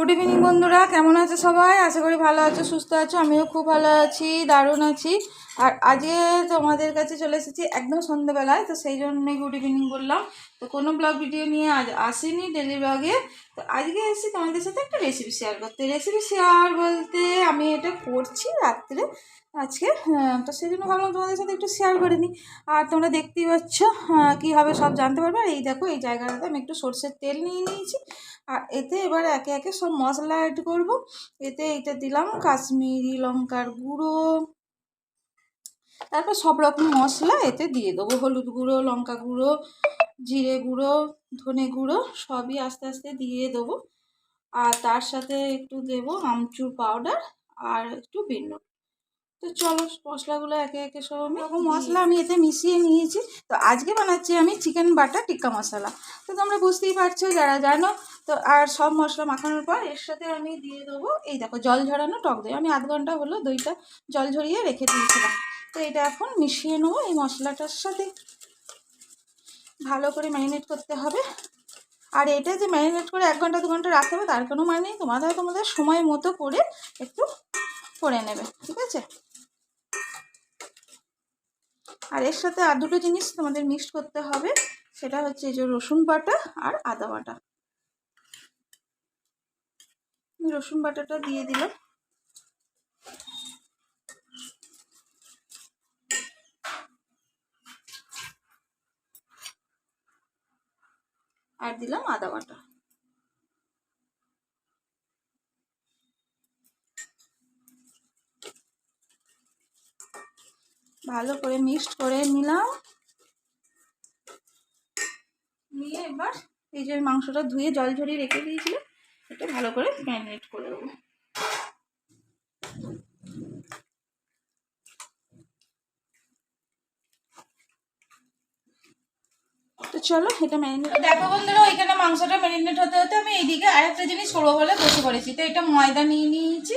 Good evening বন্ধুরা। কেমন আছে সবাই? আশা করি ভালো আছো, সুস্থ আছো। আমিও খুব ভালো আছি, দারুণ আছি। আর আজকে তোমাদের কাছে চলে এসেছি একদম সন্ধ্যেবেলায় তো সেই জন্যই গুড ইভিনিং বললাম। তো কোনো ব্লগ ভিডিও নিয়ে আজ আসিনি ডেলি ব্লগে তো আজকে এসেছি তোমাদের সাথে একটা রেসিপি শেয়ার করতে। রেসিপি শেয়ার বলতে আমি এটা করছি রাত্রে আজকে হ্যাঁ, তো সেই জন্য ভাবলাম তোমাদের সাথে একটু শেয়ার করে নিই। আর তোমরা দেখতেই পাচ্ছ হ্যাঁ, কী হবে সব জানতে পারবে। আর এই দেখো এই জায়গাটাতে আমি একটু সর্ষের তেল নিয়ে নিয়েছি। আর এতে এবার একে একে সব মশলা অ্যাড করব। এতে এটা দিলাম কাশ্মীরি লঙ্কার গুঁড়ো তারপর সব রকম মশলা এতে দিয়ে দেবো। হলুদ গুঁড়ো লঙ্কা গুঁড়ো জিরে গুঁড়ো ধনে গুঁড়ো সবই আস্তে আস্তে দিয়ে দেবো। আর তার সাথে একটু দেবো আমচুর পাউডার আর একটু বিনুন তো চলো মশলাগুলো একে একে সব আমি এরকম মশলা আমি এতে মিশিয়ে নিয়েছি। তো আজকে বানাচ্ছি আমি চিকেন বাটার টিক্কা মশলা। তো তোমরা বুঝতেই পারছ যারা জানো তো আর সব মশলা মাখানোর পর এর সাথে আমি দিয়ে দেবো এই দেখো জল ঝরানো টক দই। আমি আধ ঘণ্টা হলো দইটা জল ঝরিয়ে রেখে দিয়েছিলাম। তো এটা এখন মিশিয়ে নেব এই মশলাটার সাথে। ভালো করে ম্যারিনেট করতে হবে। আর এটা যে ম্যারিনেট করে এক ঘণ্টা, দু ঘণ্টা রাখতে হবে, তার কোনো মানে নেই। তোমাদের তোমাদের সময় মতো করে একটু করে নেবে, ঠিক আছে? আর এর সাথে আর দুটো জিনিস তোমাদের মিক্সড করতে হবে। সেটা হচ্ছে এই যে রসুন বাটা আর আদা বাটা। রসুন বাটাটা দিয়ে দিলাম। আর দিলাম আদা বাটা। ভালো করে মিক্সড করে নিলাম। নিয়ে এবার এই যে মাংসটা ধুয়ে জল ঝরিয়ে রেখে দিয়েছিলাম এটা ভালো করে ম্যারিনেট করে দেবো তো চলো এটা ম্যারিনেট দেখো বন্ধুরা ওইখানে মাংসটা ম্যারিনেট হতে হতে আমি এইদিকে আরেকটা জিনিস করব বলে বসে পড়েছি। তো এটা ময়দা নিয়ে নিয়েছি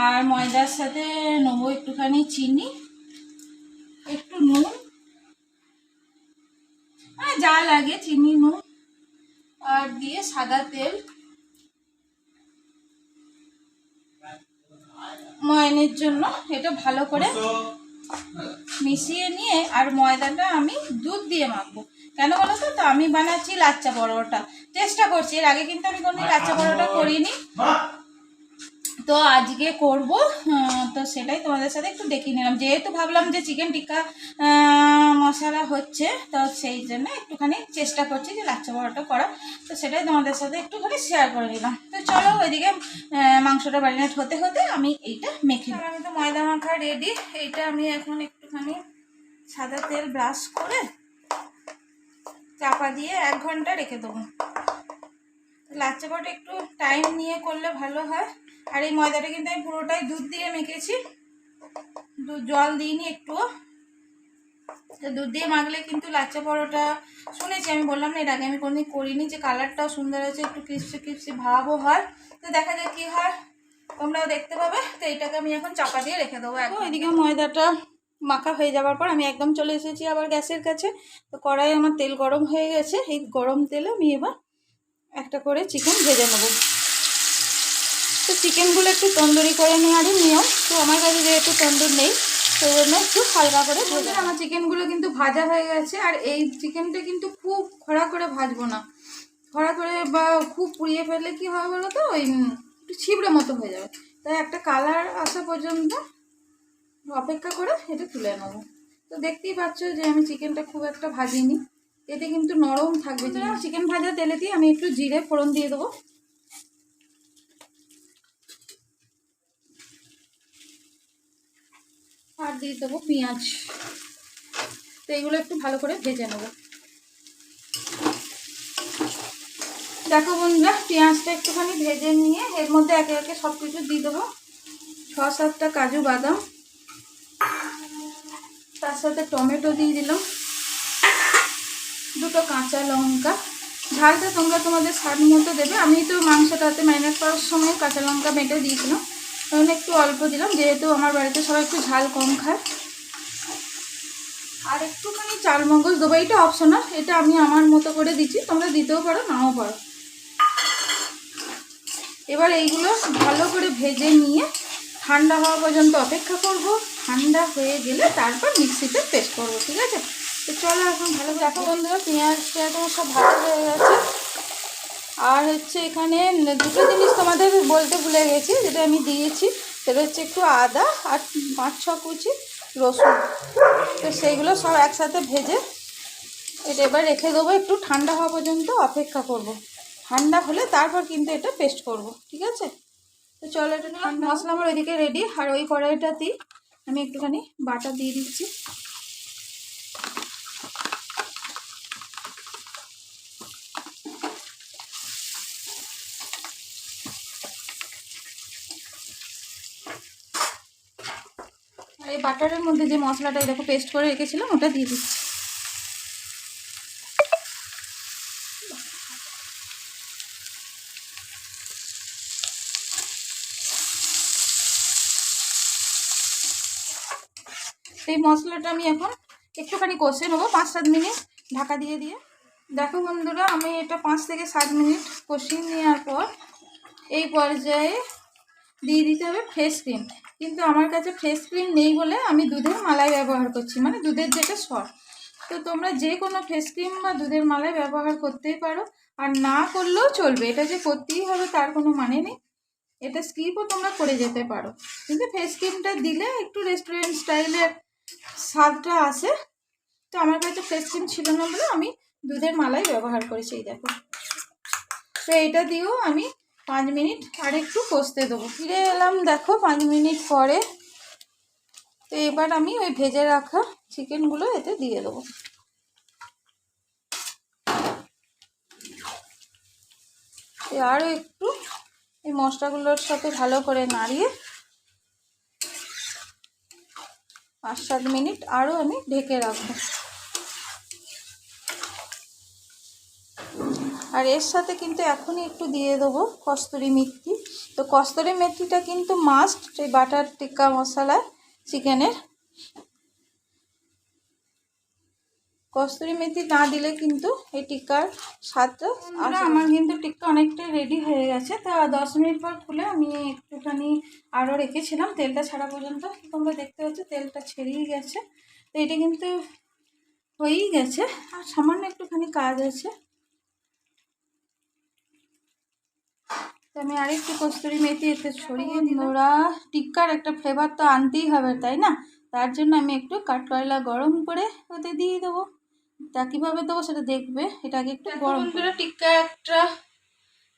আর ময়দার সাথে নেব একটুখানি চিনি একটু নুন। হ্যাঁ যা লাগে চিনি নুন আর দিয়ে সাদা তেল। ময়নের জন্য এটা ভালো করে মিশিয়ে নিয়ে আর ময়দাটা আমি দুধ দিয়ে মাখবো। কেন বলো তো? তো আমি বানাচ্ছি লাচ্চা পরোটা। চেষ্টা করছি, এর আগে কিন্তু আমি কোনোদিন লাচ্চা পরোটা করিনি। তো আজকে করব তো সেটাই তোমাদের সাথে একটু দেখিয়ে নিলাম। যেহেতু ভাবলাম যে চিকেন টিক্কা মশলা হচ্ছে, তো সেই জন্য একটুখানি চেষ্টা করছি যে লাচ্চা পরোটা করা তো সেটাই তোমাদের সাথে একটুখানি শেয়ার করে নিলাম। তো চলো ওইদিকে মাংসটা ম্যারিনেট হতে হতে আমি এইটা মেখে আমি তো ময়দা মাখা রেডি এইটা আমি এখন একটুখানি সাদা তেল ব্রাশ করে চাপা দিয়ে এক ঘণ্টা রেখে দেবো। লাচ্চা পরোটা একটু টাইম নিয়ে করলে ভালো হয়। আর এই ময়দাটা কিন্তু আমি পুরোটাই দুধ দিয়ে মেখেছি। দুধ জল দিইনি একটুও। তো দুধ দিয়ে মাখলে কিন্তু লাচ্চা পরোটা শুনেছি আমি বললাম না এর আগে আমি কোনোদিন করিনি যে কালারটাও সুন্দর হয়েছে একটু ক্রিপসি ক্রিপসি ভাবও হয়। তো দেখা যাক কী হয় তোমরাও দেখতে পাবে। তো এইটাকে আমি এখন চাপা দিয়ে রেখে দেবো এখন এদিকে ময়দাটা মাখা হয়ে যাওয়ার পর আমি একদম চলে এসেছি আবার গ্যাসের কাছে। তো কড়াই আমার তেল গরম হয়ে গেছে এই গরম তেলে আমি এবার একটা করে চিকেন ভেজে নেব। তো চিকেনগুলো একটু তন্দুরি করে নেওয়ারই নিয়ম তো আমার কাছে যেহেতু তন্দুর নেই সেই জন্য একটু হালকা করে ভেজে আমার চিকেনগুলো কিন্তু ভাজা হয়ে গেছে আর এই চিকেনটা কিন্তু খুব খরা করে ভাজবো না। খরা করে বা খুব পুড়িয়ে ফেললে কি হয় বলো তো? ওই একটু ছিবড়ে মতো হয়ে যাবে। তাই একটা কালার আসা পর্যন্ত অপেক্ষা করে এটা তুলে নেব। তো দেখতেই পাচ্ছ যে আমি চিকেনটা খুব একটা ভাজিনি। এতে কিন্তু নরম থাকবে চিকেন ভাজা তেলে দিয়ে আমি একটু জিরে ফোড়ন দিয়ে দেবো। আর দিয়ে দেবো পেঁয়াজ। তো এইগুলো একটু ভালো করে ভেজে নেব। দেখো বন্ধুরা, পেঁয়াজটা একটুখানি ভেজে নিয়ে এর মধ্যে একে একে সব কিছু দিয়ে দেবো। ছ সাতটা কাজু বাদাম। তার সাথে টমেটো দিয়ে দিলাম। দুটো কাঁচা লঙ্কা। ঝালটা তোমরা তোমাদের স্বাদ মতো দেবে। আমি তো মাংসটাতে ম্যারিনেট করার সময় কাঁচা লঙ্কা বেটে দিয়েছিলাম। তখন একটু অল্প দিলাম, যেহেতু আমার বাড়িতে সবাই একটু ঝাল কম খায়। আর একটুখানি চাল মগজ দেবো। এটা অপশনাল এটা আমি আমার মতো করে দিচ্ছি। তোমরা দিতেও পারো, নাও পারো। এবার এইগুলো ভালো করে ভেজে নিয়ে ঠান্ডা হওয়া পর্যন্ত অপেক্ষা করব। ঠান্ডা হয়ে গেলে তারপর মিক্সিতে পেস্ট করব, ঠিক আছে? তো চলো এখন ভালো দেখো বন্ধুরা, পেঁয়াজ পেঁয়াজ আমার সব ভালো হয়ে গেছে। আর হচ্ছে এখানে দুটো জিনিস তোমাদের বলতে ভুলে গেছি, যেটা আমি দিয়েছি, সেটা হচ্ছে একটু আদা আর পাঁচ ছ কুচি রসুন। তো সেইগুলো সব একসাথে ভেজে এটা এবার রেখে দেবো, একটু ঠান্ডা হওয়া পর্যন্ত অপেক্ষা করব। ঠান্ডা হলে তারপর কিন্তু এটা পেস্ট করব, ঠিক আছে? তো চলো এটা মশলা আমার ওইদিকে রেডি আর ওই কড়াইটাতেই আমি একটুখানি বাটা দিয়ে দিচ্ছি। আর এই বাটারের মধ্যে যে মশলাটা এরকম দেখো পেস্ট করে রেখেছিলাম, ওটা দিয়ে দিচ্ছি। মশলাটা আমি এখন একটুখানি কষে নেব, পাঁচ সাত মিনিট ঢাকা দিয়ে দিয়ে। দেখো বন্ধুরা, আমি এটা পাঁচ থেকে সাত মিনিট কষিয়ে নেওয়ার পর এই পর্যায়ে দিয়ে দিতে হবে ফ্রেশ ক্রিম কিন্তু আমার কাছে ফ্রেশ ক্রিম নেই বলে আমি দুধের মালাই ব্যবহার করছি মানে দুধের যেটা সর তো তোমরা যে কোনো ফেস ক্রিম বা দুধের মালাই ব্যবহার করতেই পারো, আর না করলেও চলবে। এটা যে করতেই হবে তার কোনো মানে নেই। এটা স্কিপও তোমরা করে যেতে পারো। কিন্তু ফেস ক্রিমটা দিলে একটু রেস্টুরেন্ট স্টাইলের স্বাদটা আসে তো আমার কাছে ফেস ক্রিম ছিল না বলে আমি দুধের মালাই ব্যবহার করেছি, এই দেখো। তো এটা দিয়েও আমি পাঁচ মিনিট আর একটু কষতে দেবো। ফিরে এলাম দেখো পাঁচ মিনিট পরে। তো এবার আমি ওই ভেজে রাখা চিকেনগুলো এতে দিয়ে দেবো। আরও একটু এই মশলাগুলোর সাথে ভালো করে নাড়িয়ে পাঁচ সাত মিনিট আরও আমি ঢেকে রাখব। আর এর সাথে কিন্তু এখনই একটু দিয়ে দেবো কস্তুরি মেথি। তো কস্তুরি মেথিটা কিন্তু মাস্ট এই বাটার টিক্কা মশলায় চিকেনের। কস্তুরি মেথি না দিলে কিন্তু এই টিক্কার স্বাদটা আসে আমার কিন্তু টিক্কা অনেকটাই রেডি হয়ে গেছে। তা দশ মিনিট পর খুলে আমি একটুখানি আরও রেখেছিলাম। তেলটা ছাড়া পর্যন্ত তোমরা দেখতে পাচ্ছ তেলটা ছেড়েই গেছে। তো এটা কিন্তু হয়েই গেছে। আর সামান্য একটুখানি কাজ আছে। তো আমি আরেকটু কস্তুরি মেথি এতে ছড়িয়ে নোরা টিক্কার একটা ফ্লেভার তো আনতেই হবে তাই না? তার জন্য আমি একটু কাঠকয়লা গরম করে ওতে দিয়ে দেবো। তা কীভাবে দেবো সেটা দেখবে। এটা আগে একটু গরম করে টিক্কা একটা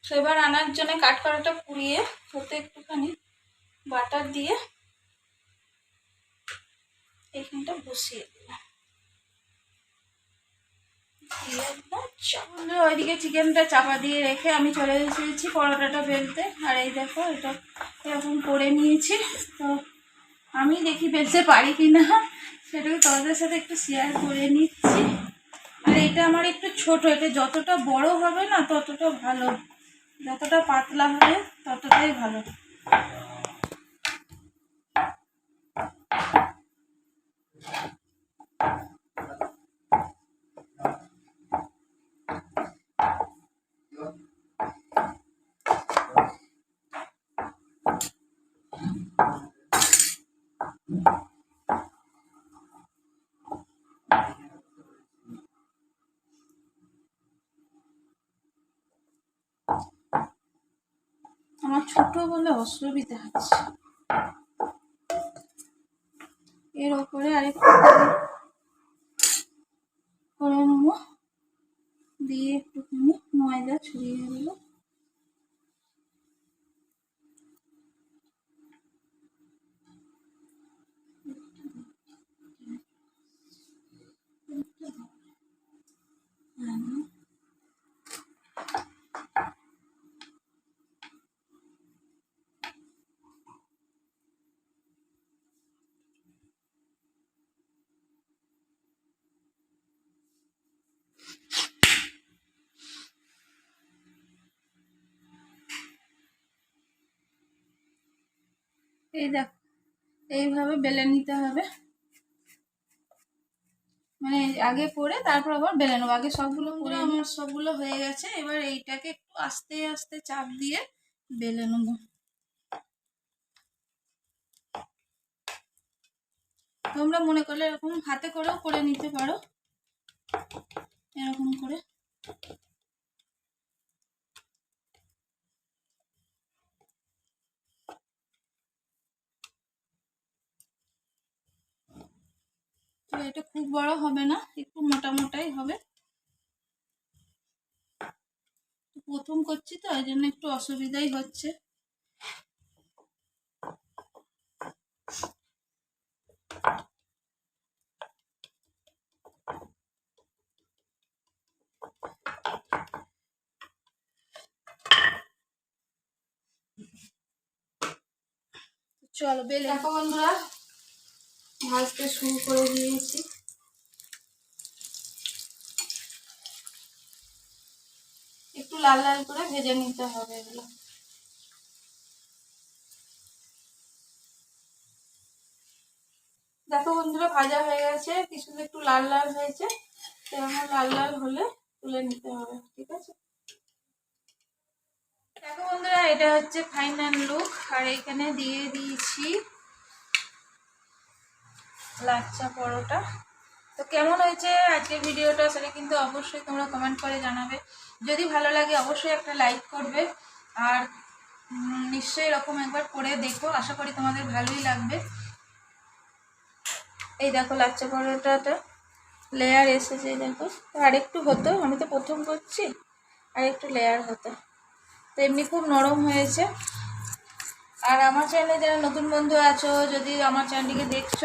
ফ্লেভার আনার জন্য কাঠকয়লাটা পুড়িয়ে ওতে একটুখানি বাটার দিয়ে এখানটা বসিয়ে দিলাম। ওইদিকে চিকেনটা চাপা দিয়ে রেখে আমি চলে এসেছি পরোটাটা বেলতে। আর এই দেখো এটা এরকম করে নিয়েছি। তো আমি দেখি বেলতে পারি কি না সেটাকে তোমাদের সাথে একটু শেয়ার করে নিচ্ছি। এটা আমার একটু ছোট, এটা যতটা বড় হবে না ততটা ভালো। যতটা পাতলা হবে ততটাই ভালো। আমার ছোট বলে অসুবিধা হচ্ছে এর ওপরে আরেকটু করে দিয়ে একটুখানি ময়দা ছড়িয়ে দেবো এই দেখ এইভাবে বেলে নিতে হবে। মানে আগে পরে তারপর আবার বেলে নেব। আগে সবগুলো পরে আমার সবগুলো হয়ে গেছে এবার এইটাকে একটু আস্তে আস্তে চাপ দিয়ে বেলে নেব। তোমরা মনে করলে এরকম হাতে করেও করে নিতে পারো। এরকম করে। তো এটা খুব বড় হবে না, একটু মোটা মোটাই হবে। প্রথম করছি তো, এই একটু অসুবিধাই হচ্ছে। চলো, বেলে। বন্ধুরা ভাজতে শুরু করে দিয়েছি। একটু লাল লাল করে ভেজে নিতে হবে এগুলো। দেখো বন্ধুরা, ভাজা হয়ে গেছে। কিছু একটু লাল লাল হয়েছে। সেরকম লাল লাল হলে তুলে নিতে হবে, ঠিক আছে? দেখো বন্ধুরা, এটা হচ্ছে ফাইনাল লুক আর এখানে দিয়ে দিয়েছি লাচ্চা পরোটা। তো কেমন হয়েছে আজকের ভিডিওটা? সেটা কিন্তু অবশ্যই তোমরা কমেন্ট করে জানাবে। যদি ভালো লাগে অবশ্যই একটা লাইক করবে। আর নিশ্চয়ই এরকম একবার করে দেখো। আশা করি তোমাদের ভালোই লাগবে। এই দেখো লাচ্চা পরোটাটা। লেয়ার এসেছে দেখো। তো আরেকটু হতো, আমি তো প্রথম করছি। আর একটু লেয়ার হতো। তো এমনি খুব নরম হয়েছে। আর আমার চ্যানেলে যারা নতুন বন্ধু আছো, যদি আমার চ্যানেলটিকে দেখছ,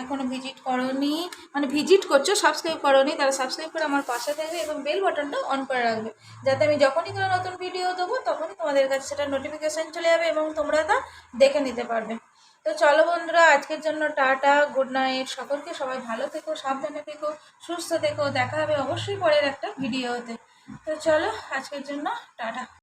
এখনও ভিজিট করনি মানে ভিজিট করছ সাবস্ক্রাইব করনি তারা সাবস্ক্রাইব করে আমার পাশে থাকবে এবং বেল বাটনটা অন করে রাখবে। যাতে আমি যখনই কোনো নতুন ভিডিও দেবো, তখনই তোমাদের কাছে সেটা নোটিফিকেশান চলে যাবে এবং তোমরা তা দেখে নিতে পারবে। তো চলো বন্ধুরা, আজকের জন্য টাটা গুড নাইট সকলকে সবাই ভালো থেকো, সাবধানে থেকো, সুস্থ থেকো। দেখা হবে অবশ্যই পরের একটা ভিডিওতে তো চলো, আজকের জন্য টাটা।